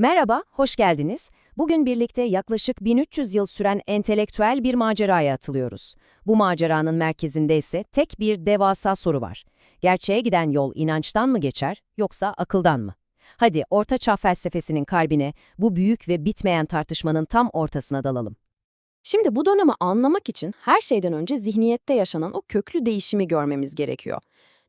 Merhaba, hoş geldiniz. Bugün birlikte yaklaşık 1300 yıl süren entelektüel bir maceraya atılıyoruz. Bu maceranın merkezinde ise tek bir devasa soru var. Gerçeğe giden yol inançtan mı geçer, yoksa akıldan mı? Hadi Orta felsefesinin kalbine, bu büyük ve bitmeyen tartışmanın tam ortasına dalalım. Şimdi bu dönemi anlamak için her şeyden önce zihniyette yaşanan o köklü değişimi görmemiz gerekiyor.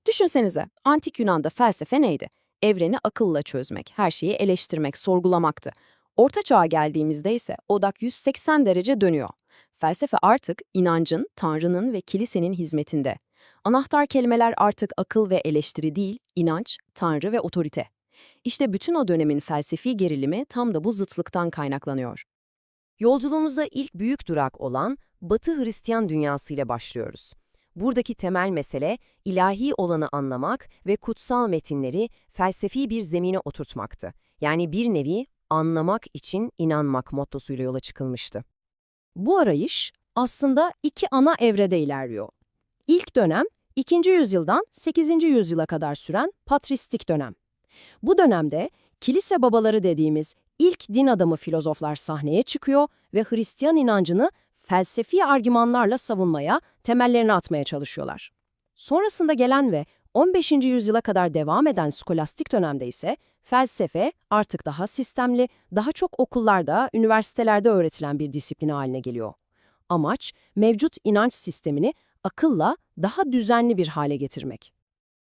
Düşünsenize, antik Yunan'da felsefe neydi? Evreni akılla çözmek, her şeyi eleştirmek, sorgulamaktı. Orta Çağ'a geldiğimizde ise odak 180 derece dönüyor. Felsefe artık inancın, tanrının ve kilisenin hizmetinde. Anahtar kelimeler artık akıl ve eleştiri değil, inanç, tanrı ve otorite. İşte bütün o dönemin felsefi gerilimi tam da bu zıtlıktan kaynaklanıyor. Yolculuğumuza ilk büyük durak olan Batı Hristiyan dünyası ile başlıyoruz. Buradaki temel mesele ilahi olanı anlamak ve kutsal metinleri felsefi bir zemine oturtmaktı. Yani bir nevi anlamak için inanmak mottosuyla yola çıkılmıştı. Bu arayış aslında iki ana evrede ilerliyor. İlk dönem 2. yüzyıldan 8. yüzyıla kadar süren patristik dönem. Bu dönemde kilise babaları dediğimiz ilk din adamı filozoflar sahneye çıkıyor ve Hristiyan inancını felsefi argümanlarla savunmaya, temellerini atmaya çalışıyorlar. Sonrasında gelen ve 15. yüzyıla kadar devam eden skolastik dönemde ise felsefe artık daha sistemli, daha çok okullarda, üniversitelerde öğretilen bir disiplin haline geliyor. Amaç, mevcut inanç sistemini akılla daha düzenli bir hale getirmek.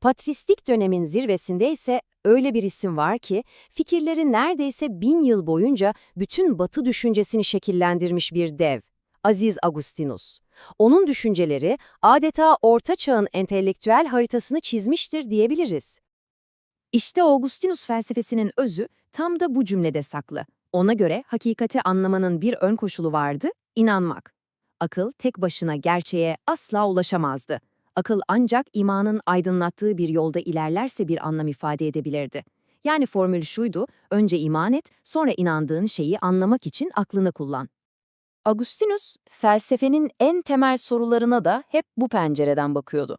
Patristik dönemin zirvesinde ise öyle bir isim var ki fikirleri neredeyse bin yıl boyunca bütün batı düşüncesini şekillendirmiş bir dev. Aziz Agustinus. Onun düşünceleri adeta Orta Çağ'ın entelektüel haritasını çizmiştir diyebiliriz. İşte Augustinus felsefesinin özü tam da bu cümlede saklı. Ona göre hakikati anlamanın bir ön koşulu vardı, inanmak. Akıl tek başına gerçeğe asla ulaşamazdı. Akıl ancak imanın aydınlattığı bir yolda ilerlerse bir anlam ifade edebilirdi. Yani formül şuydu, önce iman et, sonra inandığın şeyi anlamak için aklını kullan. Agustinus, felsefenin en temel sorularına da hep bu pencereden bakıyordu.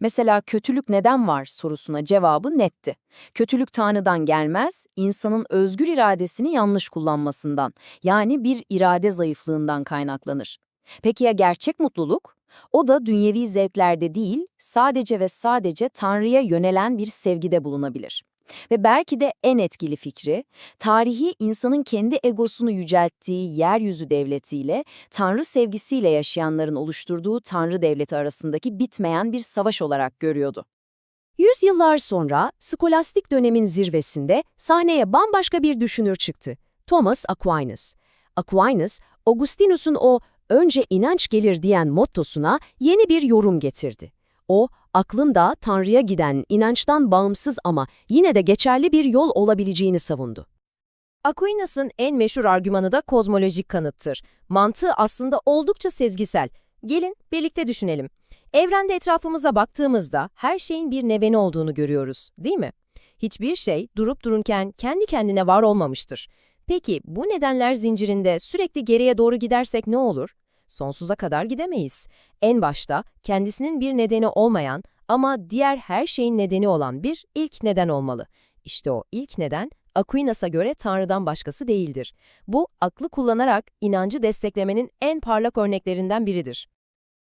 Mesela kötülük neden var sorusuna cevabı netti. Kötülük Tanrı'dan gelmez, insanın özgür iradesini yanlış kullanmasından, yani bir irade zayıflığından kaynaklanır. Peki ya gerçek mutluluk? O da dünyevi zevklerde değil, sadece ve sadece Tanrı'ya yönelen bir sevgide bulunabilir. Ve belki de en etkili fikri, tarihi insanın kendi egosunu yücelttiği yeryüzü devletiyle, Tanrı sevgisiyle yaşayanların oluşturduğu Tanrı devleti arasındaki bitmeyen bir savaş olarak görüyordu. Yüzyıllar sonra skolastik dönemin zirvesinde sahneye bambaşka bir düşünür çıktı. Thomas Aquinas. Aquinas, Augustinus'un o önce inanç gelir diyen mottosuna yeni bir yorum getirdi. O, aklın da Tanrı'ya giden, inançtan bağımsız ama yine de geçerli bir yol olabileceğini savundu. Aquinas'ın en meşhur argümanı da kozmolojik kanıttır. Mantığı aslında oldukça sezgisel. Gelin birlikte düşünelim. Evrende etrafımıza baktığımızda her şeyin bir nedeni olduğunu görüyoruz, değil mi? Hiçbir şey durup dururken kendi kendine var olmamıştır. Peki bu nedenler zincirinde sürekli geriye doğru gidersek ne olur? Sonsuza kadar gidemeyiz. En başta kendisinin bir nedeni olmayan ama diğer her şeyin nedeni olan bir ilk neden olmalı. İşte o ilk neden Aquinas'a göre Tanrı'dan başkası değildir. Bu aklı kullanarak inancı desteklemenin en parlak örneklerinden biridir.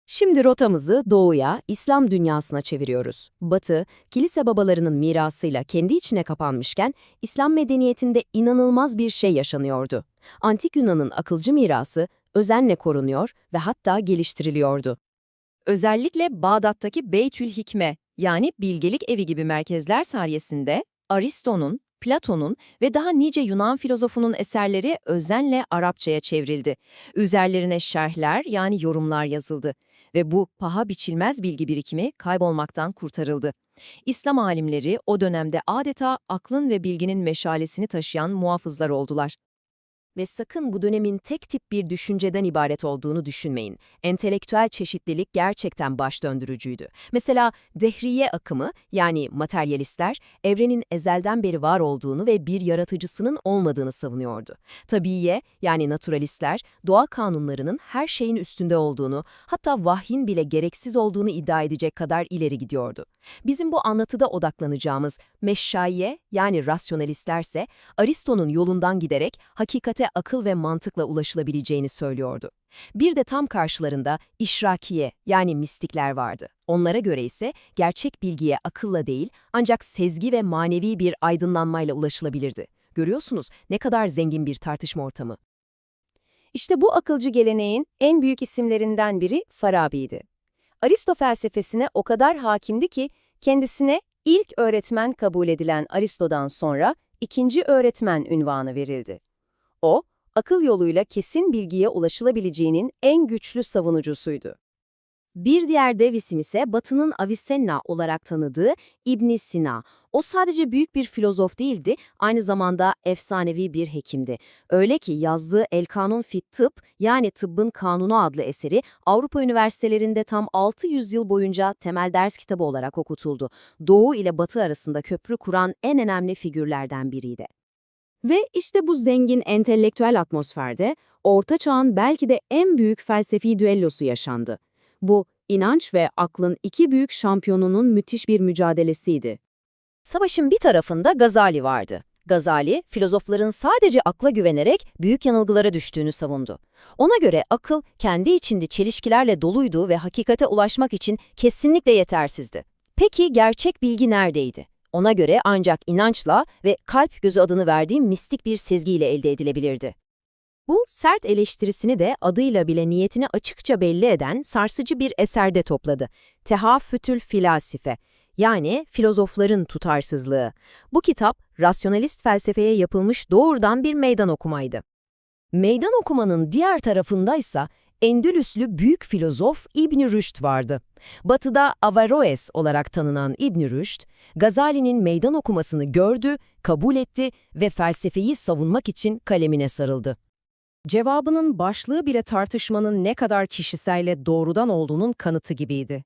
Şimdi rotamızı doğuya, İslam dünyasına çeviriyoruz. Batı, kilise babalarının mirasıyla kendi içine kapanmışken, İslam medeniyetinde inanılmaz bir şey yaşanıyordu. Antik Yunan'ın akılcı mirası özenle korunuyor ve hatta geliştiriliyordu. Özellikle Bağdat'taki Beytül Hikme yani bilgelik evi gibi merkezler sayesinde Aristo'nun, Platon'un ve daha nice Yunan filozofunun eserleri özenle Arapçaya çevrildi. Üzerlerine şerhler yani yorumlar yazıldı ve bu paha biçilmez bilgi birikimi kaybolmaktan kurtarıldı. İslam alimleri o dönemde adeta aklın ve bilginin meşalesini taşıyan muhafızlar oldular. Ve sakın bu dönemin tek tip bir düşünceden ibaret olduğunu düşünmeyin. Entelektüel çeşitlilik gerçekten baş döndürücüydü. Mesela dehriye akımı yani materyalistler evrenin ezelden beri var olduğunu ve bir yaratıcısının olmadığını savunuyordu. Tabiiye yani naturalistler doğa kanunlarının her şeyin üstünde olduğunu hatta vahyin bile gereksiz olduğunu iddia edecek kadar ileri gidiyordu. Bizim bu anlatıda odaklanacağımız meşşaiye yani rasyonalistlerse Aristo'nun yolundan giderek hakikate akıl ve mantıkla ulaşılabileceğini söylüyordu. Bir de tam karşılarında işrakiye yani mistikler vardı. Onlara göre ise gerçek bilgiye akılla değil ancak sezgi ve manevi bir aydınlanmayla ulaşılabilirdi. Görüyorsunuz ne kadar zengin bir tartışma ortamı. İşte bu akılcı geleneğin en büyük isimlerinden biri Farabi'ydi. Aristo felsefesine o kadar hakimdi ki kendisine ilk öğretmen kabul edilen Aristo'dan sonra ikinci öğretmen ünvanı verildi. O, akıl yoluyla kesin bilgiye ulaşılabileceğinin en güçlü savunucusuydu. Bir diğer dev isim ise Batı'nın Avicenna olarak tanıdığı İbn Sina. O sadece büyük bir filozof değildi, aynı zamanda efsanevi bir hekimdi. Öyle ki yazdığı El Kanun fit Tıp yani Tıbbın Kanunu adlı eseri Avrupa üniversitelerinde tam 600 yıl boyunca temel ders kitabı olarak okutuldu. Doğu ile Batı arasında köprü kuran en önemli figürlerden biriydi. Ve işte bu zengin entelektüel atmosferde Orta Çağ'ın belki de en büyük felsefi düellosu yaşandı. Bu, inanç ve aklın iki büyük şampiyonunun müthiş bir mücadelesiydi. Savaşın bir tarafında Gazali vardı. Gazali, filozofların sadece akla güvenerek büyük yanılgılara düştüğünü savundu. Ona göre akıl kendi içinde çelişkilerle doluydu ve hakikate ulaşmak için kesinlikle yetersizdi. Peki gerçek bilgi neredeydi? Ona göre ancak inançla ve kalp gözü adını verdiği mistik bir sezgiyle elde edilebilirdi. Bu sert eleştirisini de adıyla bile niyetini açıkça belli eden sarsıcı bir eserde topladı. Tehafütül Filasife yani filozofların tutarsızlığı. Bu kitap rasyonalist felsefeye yapılmış doğrudan bir meydan okumaydı. Meydan okumanın diğer tarafındaysa Endülüslü büyük filozof İbn Rüşd vardı. Batı'da Averroes olarak tanınan İbn Rüşd, Gazali'nin meydan okumasını gördü, kabul etti ve felsefeyi savunmak için kalemine sarıldı. Cevabının başlığı bile tartışmanın ne kadar kişiselle doğrudan olduğunun kanıtı gibiydi.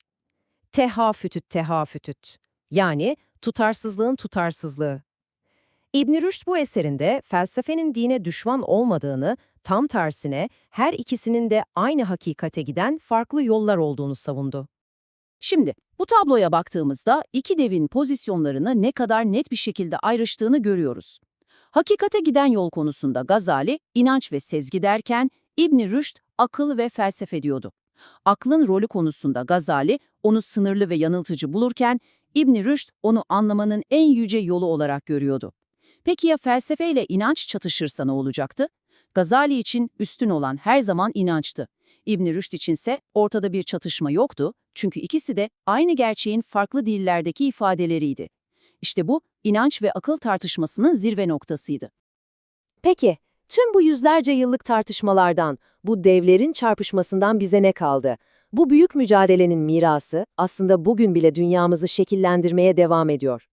Tehafütüt tehafütüt. Yani tutarsızlığın tutarsızlığı. İbn Rüşd bu eserinde felsefenin dine düşman olmadığını, tam tersine her ikisinin de aynı hakikate giden farklı yollar olduğunu savundu. Şimdi bu tabloya baktığımızda iki devin pozisyonlarını ne kadar net bir şekilde ayrıştığını görüyoruz. Hakikate giden yol konusunda Gazali, inanç ve sezgi derken İbn Rüşd akıl ve felsefe diyordu. Aklın rolü konusunda Gazali onu sınırlı ve yanıltıcı bulurken İbn Rüşd onu anlamanın en yüce yolu olarak görüyordu. Peki ya felsefe ile inanç çatışırsa ne olacaktı? Gazali için üstün olan her zaman inançtı. İbn Rüşd içinse ortada bir çatışma yoktu çünkü ikisi de aynı gerçeğin farklı dillerdeki ifadeleriydi. İşte bu inanç ve akıl tartışmasının zirve noktasıydı. Peki, tüm bu yüzlerce yıllık tartışmalardan, bu devlerin çarpışmasından bize ne kaldı? Bu büyük mücadelenin mirası aslında bugün bile dünyamızı şekillendirmeye devam ediyor.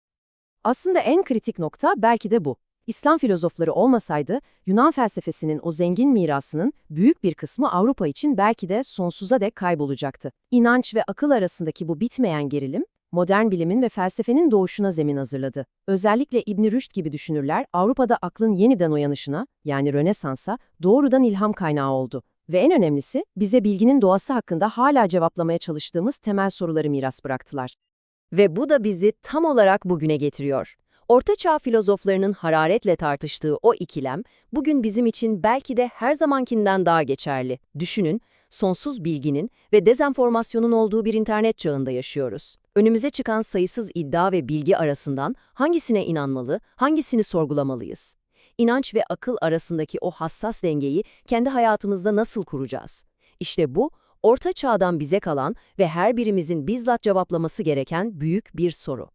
Aslında en kritik nokta belki de bu. İslam filozofları olmasaydı, Yunan felsefesinin o zengin mirasının büyük bir kısmı Avrupa için belki de sonsuza dek kaybolacaktı. İnanç ve akıl arasındaki bu bitmeyen gerilim, modern bilimin ve felsefenin doğuşuna zemin hazırladı. Özellikle İbn Rüşd gibi düşünürler Avrupa'da aklın yeniden uyanışına, yani Rönesans'a doğrudan ilham kaynağı oldu. Ve en önemlisi, bize bilginin doğası hakkında hala cevaplamaya çalıştığımız temel soruları miras bıraktılar. Ve bu da bizi tam olarak bugüne getiriyor. Ortaçağ filozoflarının hararetle tartıştığı o ikilem, bugün bizim için belki de her zamankinden daha geçerli. Düşünün, sonsuz bilginin ve dezenformasyonun olduğu bir internet çağında yaşıyoruz. Önümüze çıkan sayısız iddia ve bilgi arasından hangisine inanmalı, hangisini sorgulamalıyız? İnanç ve akıl arasındaki o hassas dengeyi kendi hayatımızda nasıl kuracağız? İşte bu, Orta Çağ'dan bize kalan ve her birimizin bizzat cevaplaması gereken büyük bir soru.